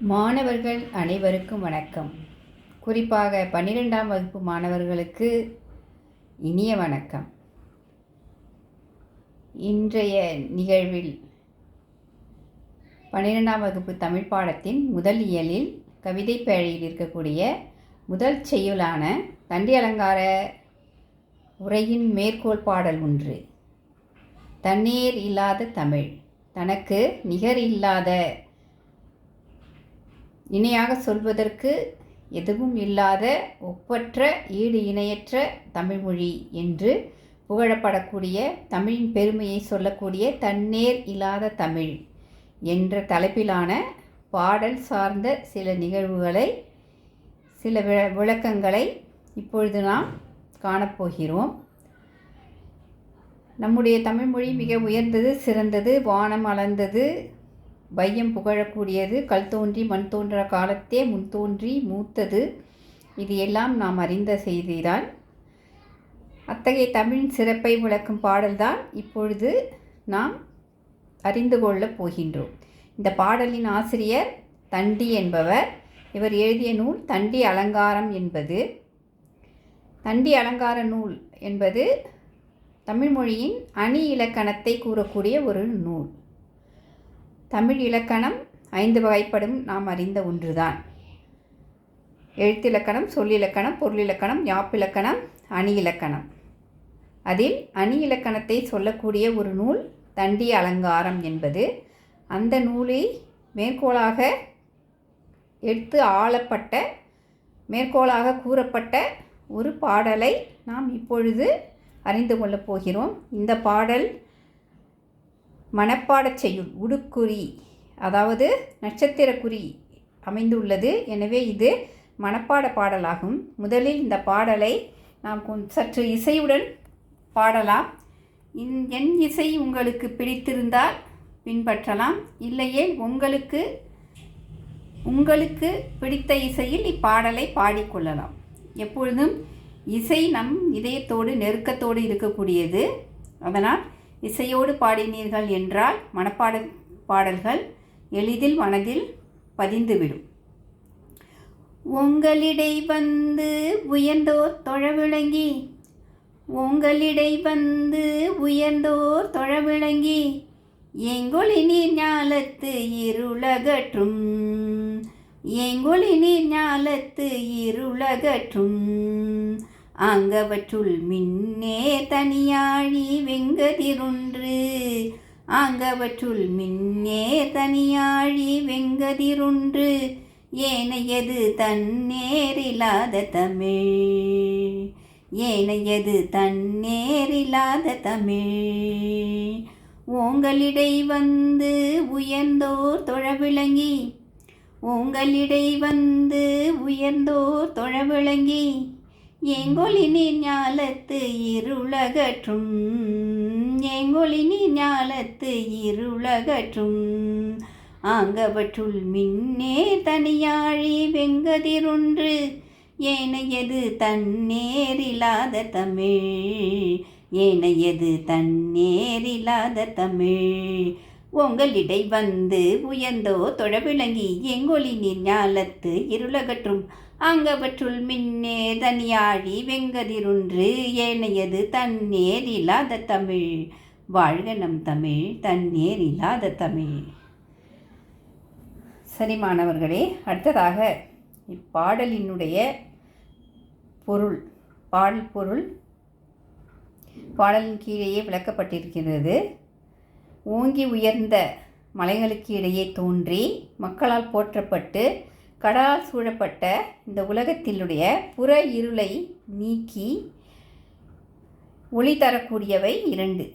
மாணவர்கள் அனைவருக்கும் வணக்கம். குறிப்பாக பன்னிரெண்டாம் வகுப்பு மாணவர்களுக்கு இனிய வணக்கம். இன்றைய நிகழ்வில் பன்னிரெண்டாம் வகுப்பு தமிழ் பாடத்தின் முதல் இயலில் கவிதை பேழையில் இருக்கக்கூடிய முதல் செய்யுளான தண்டி அலங்கார உரையின் மேற்கோள் பாடல் ஒன்று. தண்ணீர் இல்லாத தமிழ். தனக்கு நிகர் இல்லாத இணையாக சொல்வதற்கு எதுவும் இல்லாத ஒப்பற்ற ஈடு இணையற்ற தமிழ்மொழி என்று புகழப்படக்கூடிய தமிழின் பெருமையை சொல்லக்கூடிய தன்னேர் இல்லாத தமிழ் என்ற தலைப்பிலான பாடல் சார்ந்த சில நிகழ்வுகளை சில வி விளக்கங்களை இப்பொழுது நாம் காணப்போகிறோம். நம்முடைய தமிழ்மொழி மிக உயர்ந்தது சிறந்தது வானம் அளந்தது வையம் புகழக்கூடியது கல் தோன்றி மண் தோன்ற காலத்தே முன் தோன்றி மூத்தது. இது எல்லாம் நாம் அறிந்த செய்திதான். அத்தகைய தமிழின் சிறப்பை விளக்கும் பாடல்தான் இப்பொழுது நாம் அறிந்து கொள்ளப் போகின்றோம். இந்த பாடலின் ஆசிரியர் தண்டி என்பவர். இவர் எழுதிய நூல் தண்டி அலங்காரம் என்பது. தண்டி அலங்கார நூல் என்பது தமிழ்மொழியின் அணி இலக்கணத்தை கூறக்கூடிய ஒரு நூல். தமிழ் இலக்கணம் ஐந்து வகைப்படும் நாம் அறிந்த ஒன்றுதான். எழுத்திலக்கணம் சொல்லிலக்கணம் பொருளிலக்கணம் யாப்பிலக்கணம் அணி இலக்கணம். அதில் அணி இலக்கணத்தை சொல்லக்கூடிய ஒரு நூல் தண்டி அலங்காரம் என்பது. அந்த நூலை மேற்கோளாக எடுத்து ஆளப்பட்ட மேற்கோளாக கூறப்பட்ட ஒரு பாடலை நாம் இப்பொழுது அறிந்து கொள்ளப் போகிறோம். இந்த பாடல் மனப்பாடச் செய்யுள் உடுக்குறி அதாவது நட்சத்திரக்குறி அமைந்துள்ளது. எனவே இது மனப்பாட பாடலாகும். முதலில் இந்த பாடலை நாம் சற்று இசையுடன் பாடலாம். இன் என் இசை உங்களுக்கு பிடித்திருந்தால் பின்பற்றலாம். இல்லையே உங்களுக்கு உங்களுக்கு பிடித்த இசையில் இப்பாடலை பாடிக்கொள்ளலாம். எப்பொழுதும் இசை நம் இதயத்தோடு நெருக்கத்தோடு இருக்கக்கூடியது. அதனால் இசையோடு பாடினீர்கள் என்றால் மனப்பாட பாடல்கள் எளிதில் மனதில் பதிந்துவிடும். உங்களிடை வந்து உயர்ந்தோர் தொழவிளங்கி உங்களிடை வந்து உயர்ந்தோர் தொழவிளங்கி எங்கொழி நீர் ஞாலத்து இருளகற்றும் எங்கொழி நீர் ஞாலத்து இருளகற்றும். ஆங்கவற்றுள் மின்னே தனியாழி வெங்கதிருன்று. ஆங்கவற்றுள் மின்னே தனியாழி வெங்கதிருன்று. ஏனையது தன்னேரில்லாத தமிழ். ஏனையது தன்னேரில்லாத தமிழ். உங்களிடை வந்து உயர்ந்தோர் தொழவிளங்கி. உங்களிடை வந்து உயர்ந்தோர் தொழவிளங்கி. எங்கொழி ஞாலத்து இருளகற்றும். எங்கொழி ஞாலத்து இருளகற்றும். ஆங்கவற்றுள் மின்னே தனியாழி வெங்கதிருன்று. ஏனையது தன்னேரில்லாத தமிழ். ஏனையது தன்னேரில்லாத தமிழ். உங்களிடை வந்து உயர்ந்தோ தொழவிளங்கி எங்கொழி நீர் ஞாலத்து இருளகற்றும். அங்கவற்றுள் மின்னே தனியாழி வெங்கதிருன்று ஏனையது தன்னேர் இல்லாத தமிழ். வாழ்க நம் தமிழ் தன்னேர் இல்லாத தமிழ். சரி மாணவர்களே அடுத்ததாக இப்பாடலினுடைய பொருள் பாடல் பொருள் பாடலின் கீழேயே விளக்கப்பட்டிருக்கிறது. ஓங்கி உயர்ந்த மலைகளுக்கு இடையே தோன்றி மக்களால் போற்றப்பட்டு கடலால் சூழப்பட்ட இந்த உலகத்தினுடைய புற இருளை நீக்கி ஒளி தரக்கூடியவை இரண்டு.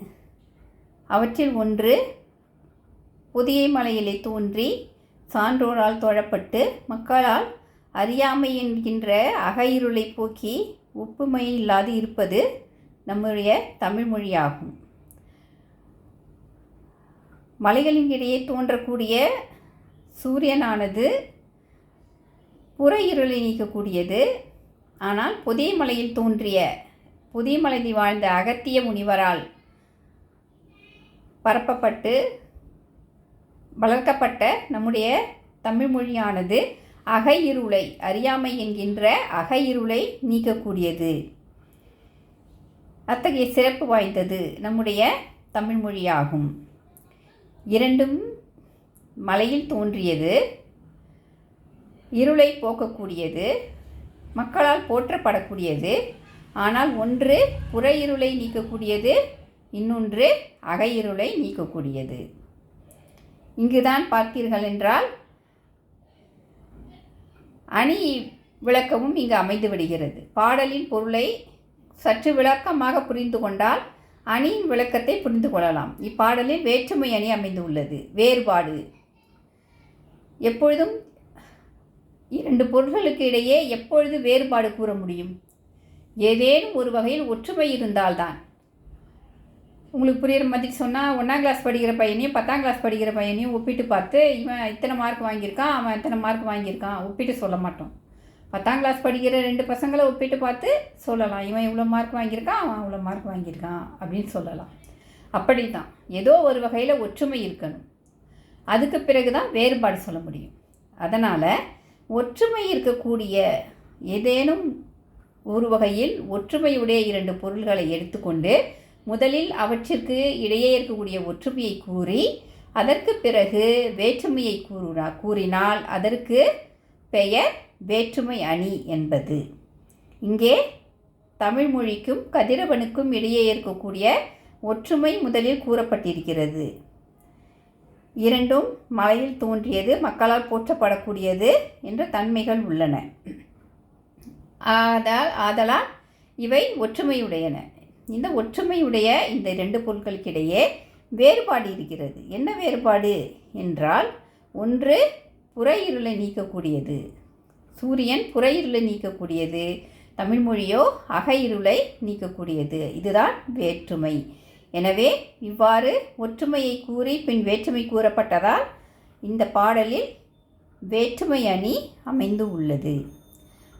அவற்றில் ஒன்று புதிய மலையிலே தோன்றி சான்றோரால் தோழப்பட்டு மக்களால் அறியாமை என்கின்ற அகையிருளை போக்கி ஒப்புமை இல்லாது இருப்பது நம்முடைய தமிழ்மொழியாகும் மலைகளின் இடையே தோன்றக்கூடிய சூரியனானது புற இருளை நீக்கக்கூடியது. ஆனால் புதிய மலையில் தோன்றிய புதிய வாழ்ந்த அகத்திய முனிவரால் பரப்பப்பட்டு வளர்க்கப்பட்ட நம்முடைய தமிழ் மொழியானது அகையிருளை அறியாமை என்கின்ற அகையிருளை நீக்கக்கூடியது. அத்தகைய சிறப்பு வாய்ந்தது நம்முடைய தமிழ் மொழியாகும். இரண்டும் மலையில் தோன்றியது. இருளை போக்கக்கூடியது மக்களால் போற்றப்படக்கூடியது ஆனால் ஒன்று புற இருளை நீக்கக்கூடியது இன்னொன்று அகையிருளை நீக்கக்கூடியது. இங்குதான் பார்த்தீர்கள் என்றால் அணி விளக்கமும் இங்கு அமைந்து விடுகிறது. பாடலின் பொருளை சற்று விளக்கமாக புரிந்து கொண்டால் அணியின் விளக்கத்தை புரிந்து கொள்ளலாம். இப்பாடலில் வேற்றுமை அணி அமைந்துள்ளது. வேறுபாடு. எப்பொழுதும் இரண்டு பொருள்களுக்கு இடையே எப்பொழுது வேறுபாடு கூற முடியும்? ஏதேனும் ஒரு வகையில் ஒற்றுமை இருந்தால்தான். உங்களுக்கு புரிகிற மாதிரி சொன்னால் ஒன்றாம் கிளாஸ் படிக்கிற பையனையும் பத்தாம் கிளாஸ் படிக்கிற பையனையும் ஒப்பிட்டு பார்த்து இவன் இத்தனை மார்க் வாங்கியிருக்கான் அவன் இத்தனை மார்க் வாங்கியிருக்கான் ஒப்பிட்டு சொல்ல மாட்டோம். பத்தாம் கிளாஸ் படிக்கிற ரெண்டு பசங்களை ஒப்பிட்டு பார்த்து சொல்லலாம். இவன் இவ்வளோ மார்க் வாங்கியிருக்கான் அவன் அவ்வளோ மார்க் வாங்கியிருக்கான் அப்படின்னு சொல்லலாம். அப்படி தான் ஏதோ ஒரு வகையில் ஒற்றுமை இருக்கணும். அதுக்கு பிறகு தான் வேறுபாடு சொல்ல முடியும். அதனால் ஒற்றுமை இருக்கக்கூடிய ஏதேனும் ஒரு வகையில் ஒற்றுமையுடைய இரண்டு பொருள்களை எடுத்துக்கொண்டு முதலில் அவற்றிற்கு இடையே இருக்கக்கூடிய ஒற்றுமையை கூறி அதற்கு பிறகு வேற்றுமையை கூறுனா கூறினால் அதற்கு பெயர் வேற்றுமை அணி என்பது. இங்கே தமிழ் மொழிக்கும் கதிரவனுக்கும் இடையே இருக்கக்கூடிய ஒற்றுமை முதலில் கூறப்பட்டிருக்கிறது. இரண்டும் மலையில் தோன்றியது மக்களால் போற்றப்படக்கூடியது என்ற தன்மைகள் உள்ளன. ஆதால் ஆதலால் இவை ஒற்றுமையுடையன. இந்த ஒற்றுமையுடைய இந்த இரண்டு பொருட்களுக்கிடையே வேறுபாடு இருக்கிறது. என்ன வேறுபாடு என்றால் ஒன்று புற இருளை நீக்கக்கூடியது சூரியன் புற இருளை நீக்கக்கூடியது தமிழ்மொழியோ அகையிருளை அக இருளை நீக்கக்கூடியது. இதுதான் வேற்றுமை. எனவே இவ்வாறு ஒற்றுமையை கூறி பின் வேற்றுமை கூறப்பட்டதால் இந்த பாடலில் வேற்றுமை அணி அமைந்து உள்ளது.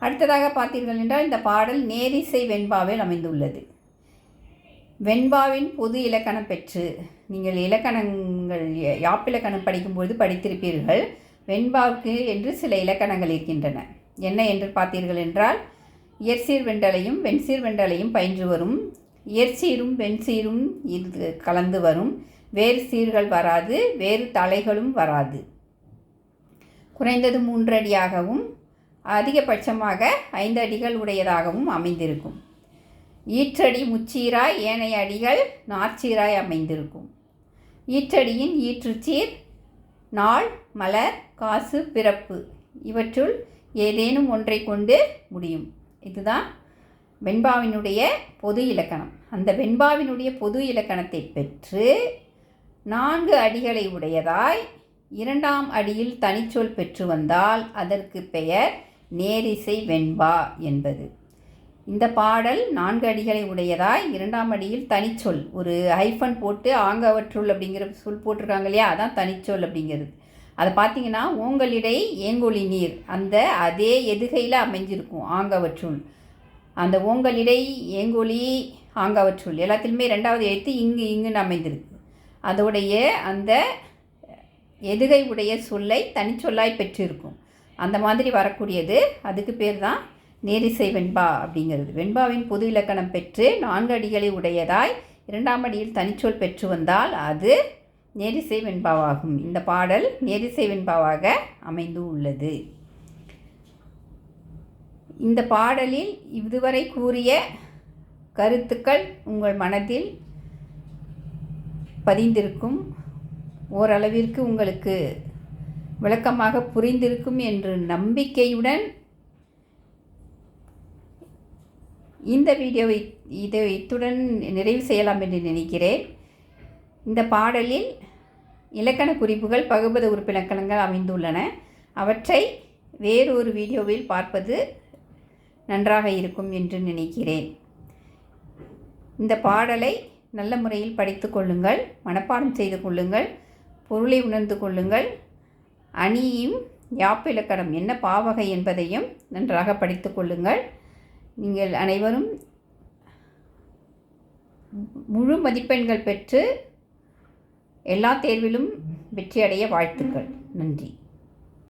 அடுத்ததாக பார்த்தீர்கள் என்றால் இந்த பாடல் நேரிசை வெண்பாவில் அமைந்துள்ளது. வெண்பாவின் பொது இலக்கணம் பெற்று நீங்கள் இலக்கணங்கள் யாப்பிலக்கணம் படிக்கும்போது படித்திருப்பீர்கள். வெண்பாவுக்கு என்று சில இலக்கணங்கள் இருக்கின்றன. என்ன என்று பார்த்தீர்கள் என்றால் இயற்சீர் வெண்டலையும் வெண்சீர் வெண்டலையும் பயின்று வரும் இயற்சீரும் வெண்சீரும் இது கலந்து வரும். வேறு சீர்கள் வராது வேறு தலைகளும் வராது. குறைந்தது மூன்றடியாகவும் அதிகபட்சமாக ஐந்து அடிகள் உடையதாகவும் அமைந்திருக்கும். ஈற்றடி முச்சீராய் ஏனைய அடிகள் நாற்சீராய் அமைந்திருக்கும். ஈற்றடியின் ஈற்றுச்சீர் நாள் மலர் காசு பிறப்பு இவற்றுள் ஏதேனும் ஒன்றை கொண்டு முடியும். இதுதான் வெண்பாவினுடைய பொது இலக்கணம். அந்த வெண்பாவினுடைய பொது இலக்கணத்தை பெற்று நான்கு அடிகளை உடையதாய் இரண்டாம் அடியில் தனிச்சொல் பெற்று வந்தால் அதற்கு பெயர் நேரிசை வெண்பா என்பது. இந்த பாடல் நான்கு அடிகளை உடையதாய் இரண்டாம் அடியில் தனிச்சொல் ஒரு ஹைஃபன் போட்டு ஆங்கவற்றுள் அப்படிங்கிற சொல் போட்டிருக்காங்க இல்லையா? அதான் தனிச்சொல் அப்படிங்கிறது. அதை பார்த்தீங்கன்னா ஓங்கலிடை ஏங்கொழி நீர் அந்த அதே எதுகையில் அமைஞ்சிருக்கும் ஆங்கவற்றுள். அந்த ஓங்கலிடை ஏங்கொலி ஆங்காவற்றுள் எல்லாத்துலேயுமே ரெண்டாவது எழுத்து இங்கு இங்குன்னு அமைந்திருக்கு. அதோடைய அந்த எதுகை உடைய சொல்லை தனிச்சொல்லாய் பெற்றிருக்கும். அந்த மாதிரி வரக்கூடியது. அதுக்கு பேர் தான் நேரிசை வெண்பா அப்படிங்கிறது. வெண்பாவின் பொது இலக்கணம் பெற்று நான்கு அடிகளை உடையதாய் இரண்டாம் அடியில் தனிச்சொல் பெற்று வந்தால் அது நேரிசை வெண்பாவாகும். இந்த பாடல் நேரிசை வெண்பாவாக அமைந்து உள்ளது இந்த பாடலில் இதுவரை கூறிய கருத்துக்கள் உங்கள் மனதில் பதிந்திருக்கும் ஓரளவிற்கு உங்களுக்கு விளக்கமாக புரிந்திருக்கும் என்று நம்பிக்கையுடன் இந்த வீடியோவை இதை இத்துடன் நிறைவு செய்யலாம் என்று நினைக்கிறேன். இந்த பாடலில் இலக்கண குறிப்புகள் பகுபத உறுப்பிலக்கணங்கள் அமைந்துள்ளன. அவற்றை வேறொரு வீடியோவில் பார்ப்பது நன்றாக இருக்கும் என்று நினைக்கிறேன். இந்த பாடலை நல்ல முறையில் படித்து கொள்ளுங்கள் மனப்பாடம் செய்து கொள்ளுங்கள் பொருளை உணர்ந்து கொள்ளுங்கள். அணியும் யாப்பிலக்கணம் என்ன பாவகை என்பதையும் நன்றாக படித்து கொள்ளுங்கள். நீங்கள் அனைவரும் முழு மதிப்பெண்கள் பெற்று எல்லா தேர்விலும் வெற்றியடைய வாழ்த்துக்கள். நன்றி.